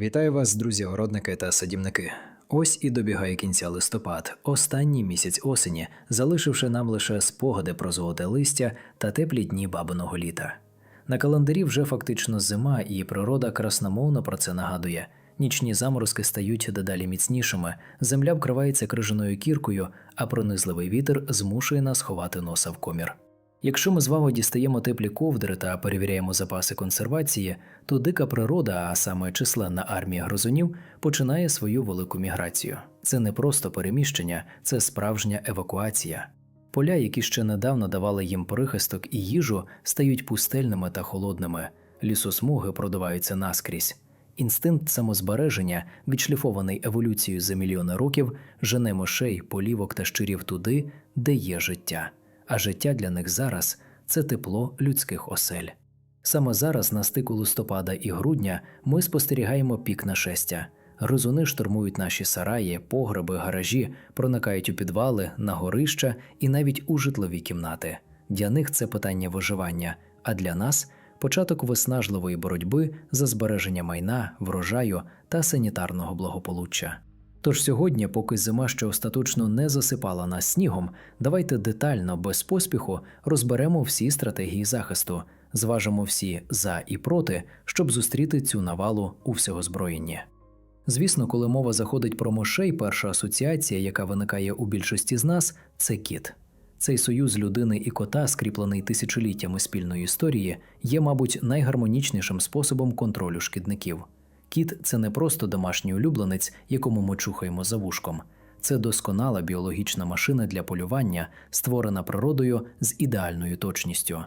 Вітаю вас, друзі, городники та садівники. Ось і добігає кінця листопад, останній місяць осені, залишивши нам лише спогади про золоте листя та теплі дні бабиного літа. На календарі вже фактично зима, і природа красномовно про це нагадує. Нічні заморозки стають дедалі міцнішими, земля вкривається крижаною кіркою, а пронизливий вітер змушує нас ховати носа в комір. Якщо ми з вами дістаємо теплі ковдри та перевіряємо запаси консервації, то дика природа, а саме численна армія грозунів, починає свою велику міграцію. Це не просто переміщення, це справжня евакуація. Поля, які ще недавно давали їм прихисток і їжу, стають пустельними та холодними, лісосмуги продуваються наскрізь. Інстинкт самозбереження, відшліфований еволюцією за мільйони років, жене мишей, полівок та щурів туди, де є життя а життя для них зараз це тепло людських осель. Саме зараз, на стику листопада і грудня, ми спостерігаємо пік нашестя. Гризуни штурмують наші сараї, погреби, гаражі, проникають у підвали, на горища і навіть у житлові кімнати. Для них це питання виживання, а для нас початок виснажливої боротьби за збереження майна, врожаю та санітарного благополуччя. Тож сьогодні, поки зима ще остаточно не засипала нас снігом, давайте детально, без поспіху, розберемо всі стратегії захисту, зважимо всі за і проти, щоб зустріти цю навалу у всьогозброєнні. Звісно, коли мова заходить про мошей, перша асоціація, яка виникає у більшості з нас, це кіт. Цей союз людини і кота, скріплений тисячоліттями спільної історії, є, мабуть, найгармонічнішим способом контролю шкідників. Кіт це не просто домашній улюбленець, якому ми чухаємо за вушком. Це досконала біологічна машина для полювання, створена природою з ідеальною точністю.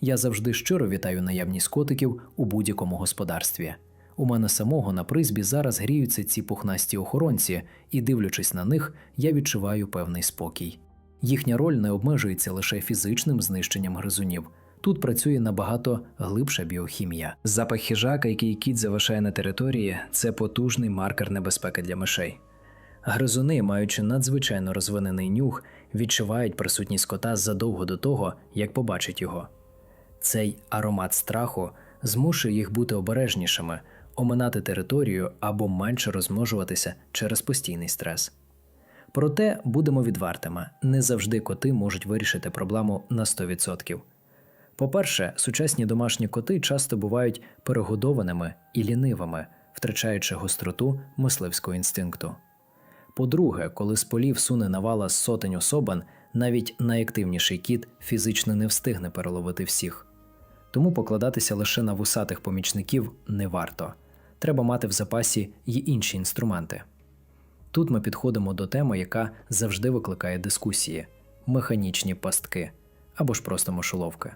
Я завжди щиро вітаю наявність котиків у будь-якому господарстві. У мене самого на призбі зараз гріються ці пухнасті охоронці, і, дивлячись на них, я відчуваю певний спокій. Їхня роль не обмежується лише фізичним знищенням гризунів. Тут працює набагато глибша біохімія. Запах хижака, який кіт залишає на території, це потужний маркер небезпеки для мишей. Гризуни, маючи надзвичайно розвинений нюх, відчувають присутність кота задовго до того, як побачать його. Цей аромат страху змушує їх бути обережнішими, оминати територію або менше розмножуватися через постійний стрес. Проте будемо відвертими, не завжди коти можуть вирішити проблему на 100%. По-перше, сучасні домашні коти часто бувають перегодованими і лінивими, втрачаючи гостроту мисливського інстинкту. По-друге, коли з полів суне навала з сотень особин, навіть найактивніший кіт фізично не встигне переловити всіх. Тому покладатися лише на вусатих помічників не варто. Треба мати в запасі й інші інструменти. Тут ми підходимо до теми, яка завжди викликає дискусії механічні пастки або ж просто мишоловки.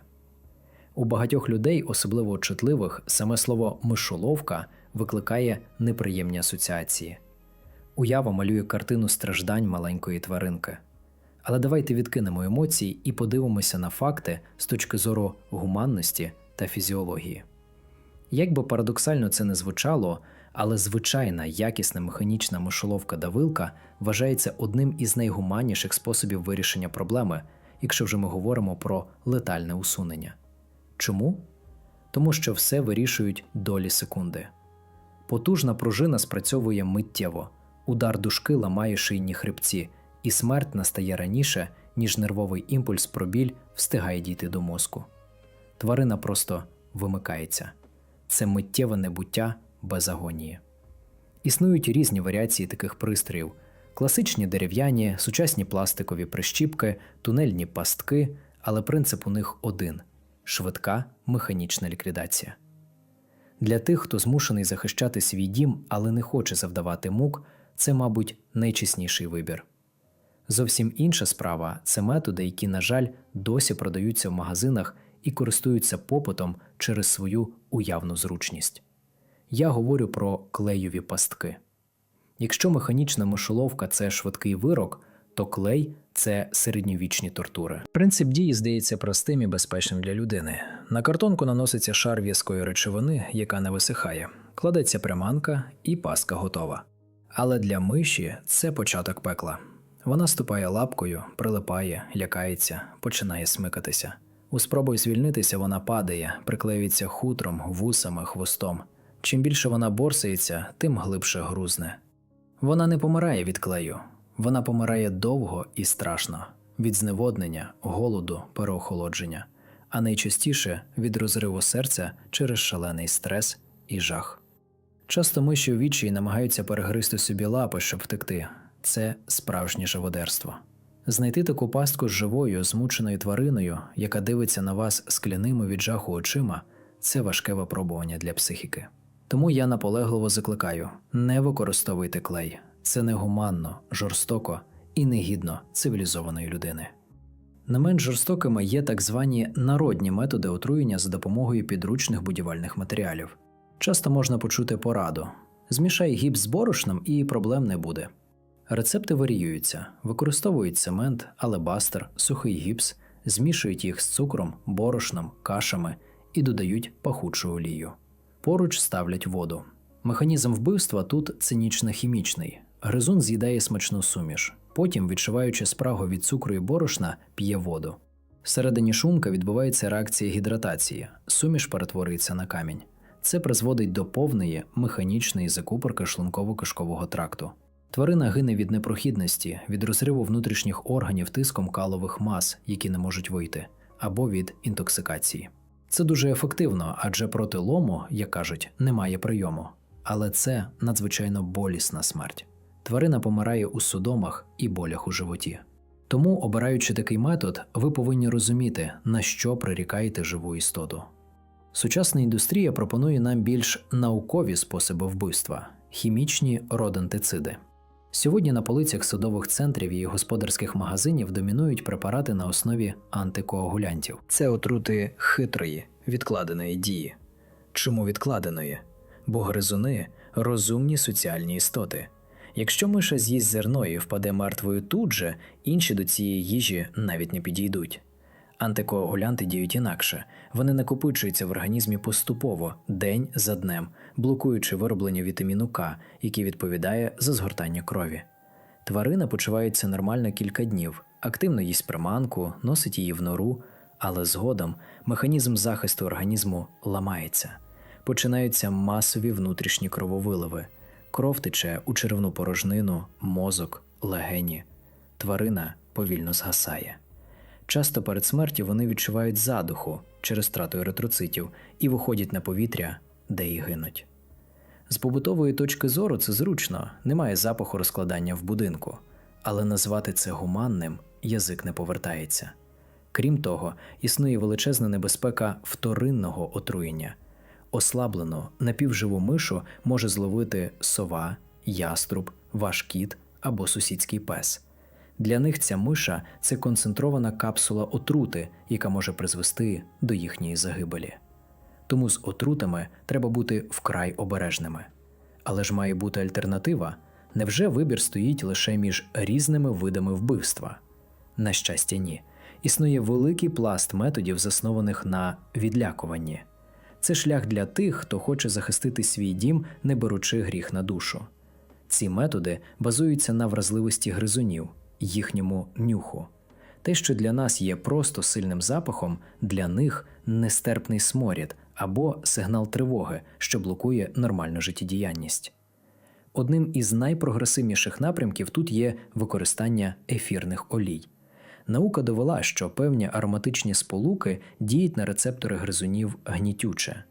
У багатьох людей, особливо чутливих, саме слово мишоловка викликає неприємні асоціації. Уява малює картину страждань маленької тваринки. Але давайте відкинемо емоції і подивимося на факти з точки зору гуманності та фізіології. Як би парадоксально це не звучало, але звичайна якісна механічна мишоловка давилка вважається одним із найгуманніших способів вирішення проблеми, якщо вже ми говоримо про летальне усунення. Чому? Тому що все вирішують долі секунди. Потужна пружина спрацьовує миттєво, удар дужки ламає шийні хребці, і смерть настає раніше, ніж нервовий імпульс про біль встигає дійти до мозку. Тварина просто вимикається це миттєве небуття без агонії. Існують різні варіації таких пристроїв: класичні дерев'яні, сучасні пластикові прищіпки, тунельні пастки, але принцип у них один швидка механічна ліквідація. Для тих, хто змушений захищати свій дім, але не хоче завдавати мук, це, мабуть, найчесніший вибір. Зовсім інша справа це методи, які, на жаль, досі продаються в магазинах і користуються попитом через свою уявну зручність. Я говорю про клеєві пастки. Якщо механічна мишоловка це швидкий вирок, то клей це середньовічні тортури. Принцип дії здається простим і безпечним для людини. На картонку наноситься шар в'язкої речовини, яка не висихає, кладеться приманка і паска готова. Але для миші це початок пекла. Вона ступає лапкою, прилипає, лякається, починає смикатися. У спробою звільнитися вона падає, приклеюється хутром, вусами, хвостом. Чим більше вона борсається, тим глибше грузне. Вона не помирає від клею, вона помирає довго і страшно від зневоднення, голоду, переохолодження, а найчастіше від розриву серця через шалений стрес і жах. Часто миші у відчаї намагаються перегризти собі лапи, щоб втекти. Це справжнє живодерство. Знайти таку пастку з живою, змученою твариною, яка дивиться на вас скляними від жаху очима, це важке випробування для психіки. Тому я наполегливо закликаю: не використовуйте клей. Це негуманно, жорстоко і негідно цивілізованої людини. Не менш жорстокими є так звані народні методи отруєння за допомогою підручних будівельних матеріалів. Часто можна почути пораду: змішай гіпс з борошном і проблем не буде. Рецепти варіюються, використовують цемент, алебастер, сухий гіпс, змішують їх з цукром, борошном, кашами і додають пахучу олію. Поруч ставлять воду. Механізм вбивства тут цинічно-хімічний. Гризун з'їдає смачну суміш, потім, відчуваючи спрагу від цукру і борошна, п'є воду. Всередині шумка відбувається реакція гідратації, суміш перетворюється на камінь. Це призводить до повної механічної закупорки шлунково-кишкового тракту. Тварина гине від непрохідності, від розриву внутрішніх органів тиском калових мас, які не можуть вийти, або від інтоксикації. Це дуже ефективно, адже проти лому, як кажуть, немає прийому. Але це надзвичайно болісна смерть. Тварина помирає у судомах і болях у животі. Тому, обираючи такий метод, ви повинні розуміти, на що прирікаєте живу істоту. Сучасна індустрія пропонує нам більш наукові способи вбивства хімічні родентициди. Сьогодні на полицях садових центрів і господарських магазинів домінують препарати на основі антикоагулянтів. Це отрути хитрої, відкладеної дії. Чому відкладеної? Бо гризуни розумні соціальні істоти. Якщо миша з'їсть зерно і впаде мертвою тут же, інші до цієї їжі навіть не підійдуть. Антикоагулянти діють інакше, вони накопичуються в організмі поступово, день за днем, блокуючи вироблення вітаміну К, який відповідає за згортання крові. Тварина почувається нормально кілька днів, активно їсть приманку, носить її в нору, але згодом механізм захисту організму ламається. Починаються масові внутрішні крововиливи. Кров тече у черевну порожнину, мозок, легені. Тварина повільно згасає. Часто перед смертю вони відчувають задуху через втрату еритроцитів і виходять на повітря, де й гинуть. З побутової точки зору це зручно, немає запаху розкладання в будинку, але назвати це гуманним язик не повертається. Крім того, існує величезна небезпека вторинного отруєння. Ослаблену напівживу мишу може зловити сова, яструб, ваш кіт або сусідський пес. Для них ця миша це концентрована капсула отрути, яка може призвести до їхньої загибелі. Тому з отрутами треба бути вкрай обережними. Але ж має бути альтернатива. Невже вибір стоїть лише між різними видами вбивства? На щастя, ні. Існує великий пласт методів, заснованих на відлякуванні. Це шлях для тих, хто хоче захистити свій дім, не беручи гріх на душу. Ці методи базуються на вразливості гризунів, їхньому нюху. Те, що для нас є просто сильним запахом, для них нестерпний сморід або сигнал тривоги, що блокує нормальну життєдіяльність. Одним із найпрогресивніших напрямків тут є використання ефірних олій. Наука довела, що певні ароматичні сполуки діють на рецептори гризунів гнітюче.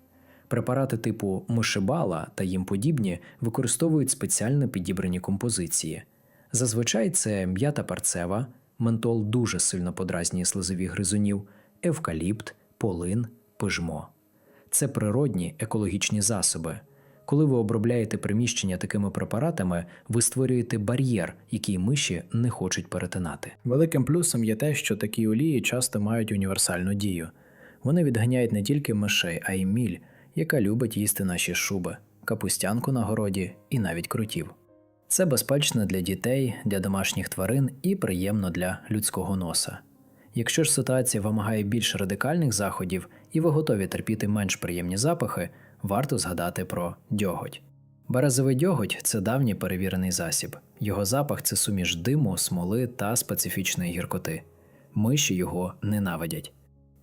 Препарати типу мишибала та їм подібні використовують спеціально підібрані композиції. Зазвичай це м'ята парцева, ментол дуже сильно подразнює слизові гризунів, евкаліпт, полин, пижмо. Це природні екологічні засоби. Коли ви обробляєте приміщення такими препаратами, ви створюєте бар'єр, який миші не хочуть перетинати. Великим плюсом є те, що такі олії часто мають універсальну дію. Вони відганяють не тільки мишей, а й міль, яка любить їсти наші шуби, капустянку на городі і навіть крутів. Це безпечно для дітей, для домашніх тварин і приємно для людського носа. Якщо ж ситуація вимагає більш радикальних заходів і ви готові терпіти менш приємні запахи, варто згадати про дьоготь. Березовий дьоготь це давній перевірений засіб. Його запах це суміш диму, смоли та специфічної гіркоти. Миші його ненавидять.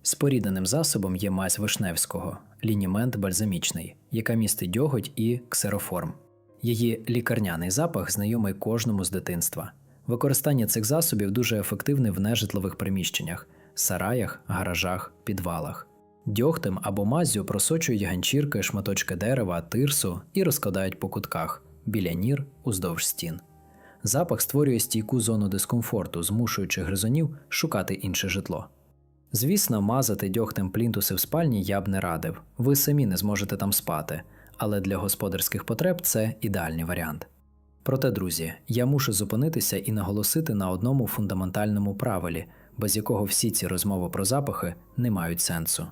Спорідненим засобом є мазь Вишневського, лінімент бальзамічний, яка містить дьоготь і ксероформ. Її лікарняний запах знайомий кожному з дитинства. Використання цих засобів дуже ефективне в нежитлових приміщеннях, сараях, гаражах, підвалах. Дьогтем або маззю просочують ганчірки, шматочки дерева, тирсу і розкладають по кутках біля нір уздовж стін. Запах створює стійку зону дискомфорту, змушуючи гризунів шукати інше житло. Звісно, мазати дьогтем плінтуси в спальні я б не радив, ви самі не зможете там спати, але для господарських потреб це ідеальний варіант. Проте, друзі, я мушу зупинитися і наголосити на одному фундаментальному правилі, без якого всі ці розмови про запахи не мають сенсу.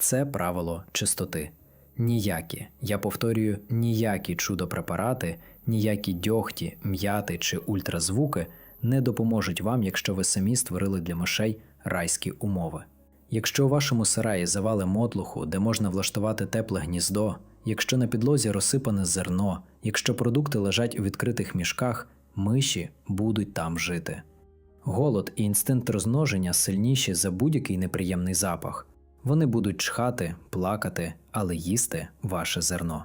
Це правило чистоти. Ніякі, я повторюю, ніякі чудо-препарати, ніякі дьогті, м'яти чи ультразвуки не допоможуть вам, якщо ви самі створили для мишей райські умови. Якщо у вашому сараї завали мотлуху, де можна влаштувати тепле гніздо, якщо на підлозі розсипане зерно, якщо продукти лежать у відкритих мішках, миші будуть там жити. Голод і інстинкт розмноження сильніші за будь-який неприємний запах. Вони будуть чхати, плакати, але їсти ваше зерно.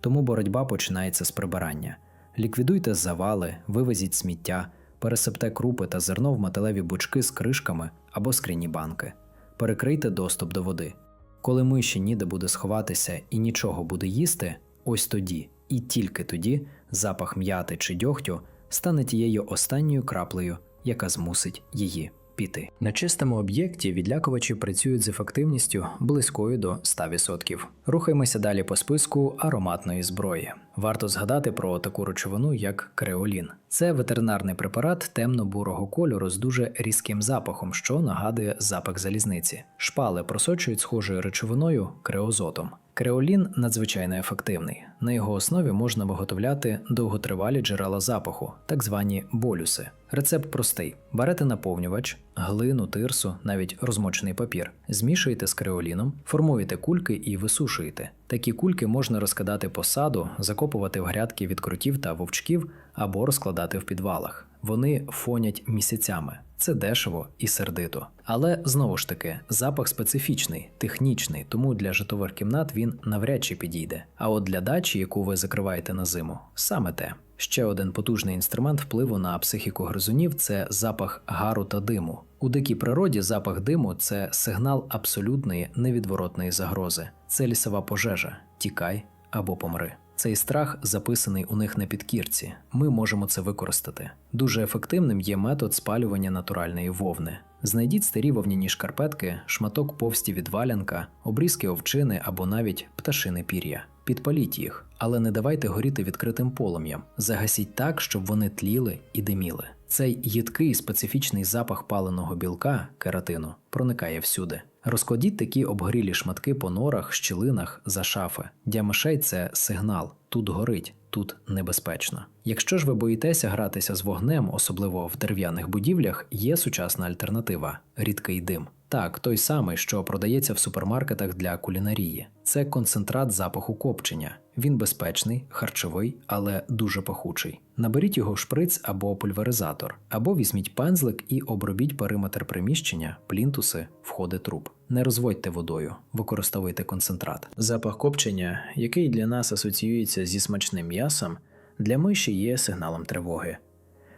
Тому боротьба починається з прибирання. Ліквідуйте завали, вивезіть сміття, пересипте крупи та зерно в металеві бучки з кришками або скляні банки. Перекрийте доступ до води. Коли миші ніде буде сховатися і нічого буде їсти, ось тоді, і тільки тоді запах м'яти чи дьогтю стане тією останньою краплею, яка змусить її піти. На чистому об'єкті відлякувачі працюють з ефективністю близькою до 100%. Рухаємося далі по списку ароматної зброї. Варто згадати про таку речовину, як креолін. Це ветеринарний препарат темно-бурого кольору з дуже різким запахом, що нагадує запах залізниці. Шпали просочують схожою речовиною креозотом. Креолін надзвичайно ефективний. На його основі можна виготовляти довготривалі джерела запаху, так звані болюси. Рецепт простий: берете наповнювач, глину, тирсу, навіть розмочений папір, змішуєте з креоліном, формуєте кульки і висушуєте. Такі кульки можна розкидати по саду, закопувати в грядки від крутів та вовчків або розкладати в підвалах. Вони фонять місяцями. Це дешево і сердито. Але знову ж таки, запах специфічний, технічний, тому для житлових кімнат він навряд чи підійде. А от для дачі, яку ви закриваєте на зиму, саме те. Ще один потужний інструмент впливу на психіку гризунів це запах гару та диму. У дикій природі запах диму це сигнал абсолютної невідворотної загрози. Це лісова пожежа. Тікай або помри. Цей страх записаний у них на підкірці. Ми можемо це використати. Дуже ефективним є метод спалювання натуральної вовни. Знайдіть старі вовняні шкарпетки, шматок повсті від валянка, обрізки овчини або навіть пташине пір'я. Підпаліть їх, але не давайте горіти відкритим полум'ям. Загасіть так, щоб вони тліли і диміли. Цей їдкий специфічний запах паленого білка кератину проникає всюди. Розкладіть такі обгорілі шматки по норах, щілинах за шафи. Для мишей це сигнал: тут горить, тут небезпечно. Якщо ж ви боїтеся гратися з вогнем, особливо в дерев'яних будівлях, є сучасна альтернатива рідкий дим. Так, той самий, що продається в супермаркетах для кулінарії. Це концентрат запаху копчення. Він безпечний, харчовий, але дуже пахучий. Наберіть його шприц або пульверизатор, або візьміть пензлик і обробіть периметр приміщення, плінтуси, входи труб. Не розводьте водою, використовуйте концентрат. Запах копчення, який для нас асоціюється зі смачним м'ясом, для миші є сигналом тривоги.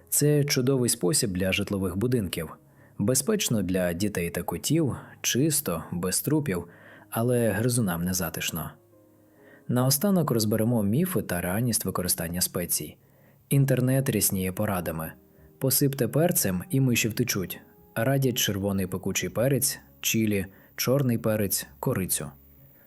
Це чудовий спосіб для житлових будинків, безпечно для дітей та котів, чисто, без трупів, але гризунам не затишно. Наостанок розберемо міфи та реальність використання спецій. Інтернет рісніє порадами. Посипте перцем і миші втечуть. Радять червоний пекучий перець, чілі, чорний перець, корицю.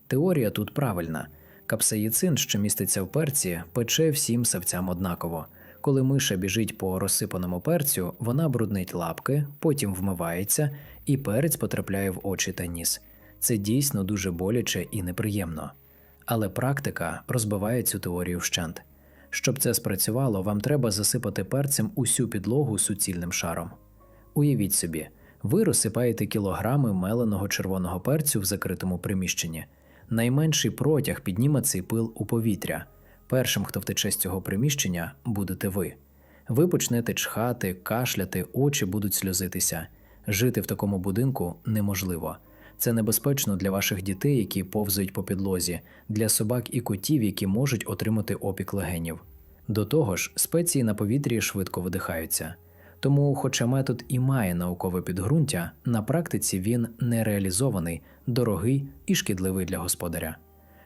Теорія тут правильна. Капсаїцин, що міститься в перці, пече всім савцям однаково. Коли миша біжить по розсипаному перцю, вона бруднить лапки, потім вмивається, і перець потрапляє в очі та ніс. Це дійсно дуже боляче і неприємно. Але практика розбиває цю теорію вщент. Щоб це спрацювало, вам треба засипати перцем усю підлогу суцільним шаром. Уявіть собі, ви розсипаєте кілограми меленого червоного перцю в закритому приміщенні. Найменший протяг підніме цей пил у повітря. Першим, хто втече з цього приміщення, будете ви. Ви почнете чхати, кашляти, очі будуть сльозитися. Жити в такому будинку неможливо. Це небезпечно для ваших дітей, які повзають по підлозі, для собак і котів, які можуть отримати опік легенів. До того ж, спеції на повітрі швидко видихаються. Тому, хоча метод і має наукове підґрунтя, на практиці він не реалізований, дорогий і шкідливий для господаря.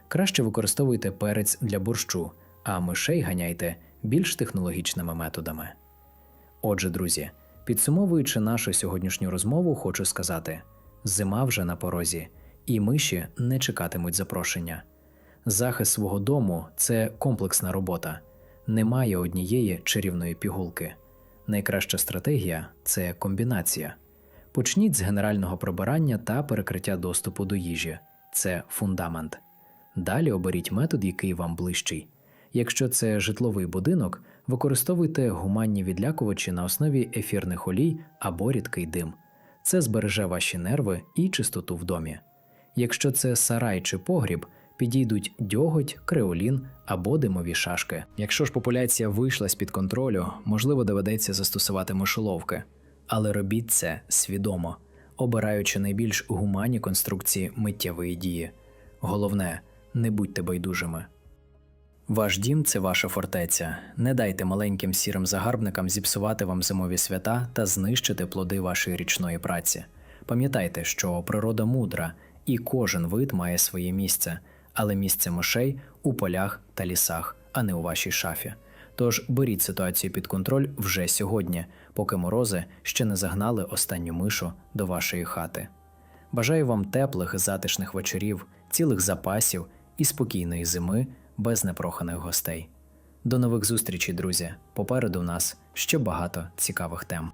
Краще використовуйте перець для борщу, а мишей ганяйте більш технологічними методами. Отже, друзі, підсумовуючи нашу сьогоднішню розмову, хочу сказати: зима вже на порозі, і миші не чекатимуть запрошення. Захист свого дому це комплексна робота. Немає однієї чарівної пігулки. Найкраща стратегія це комбінація. Почніть з генерального прибирання та перекриття доступу до їжі це фундамент. Далі оберіть метод, який вам ближчий. Якщо це житловий будинок, використовуйте гуманні відлякувачі на основі ефірних олій або рідкий дим. Це збереже ваші нерви і чистоту в домі. Якщо це сарай чи погріб, підійдуть дьоготь, креолін або димові шашки. Якщо ж популяція вийшла з-під контролю, можливо, доведеться застосувати мишоловки. Але робіть це свідомо, обираючи найбільш гуманні конструкції миттєвої дії. Головне, не будьте байдужими. Ваш дім це ваша фортеця. Не дайте маленьким сірим загарбникам зіпсувати вам зимові свята та знищити плоди вашої річної праці. Пам'ятайте, що природа мудра, і кожен вид має своє місце, але місце мишей у полях та лісах, а не у вашій шафі. Тож беріть ситуацію під контроль вже сьогодні, поки морози ще не загнали останню мишу до вашої хати. Бажаю вам теплих, затишних вечорів, цілих запасів і спокійної зими без непроханих гостей. До нових зустрічей, друзі! Попереду у нас ще багато цікавих тем.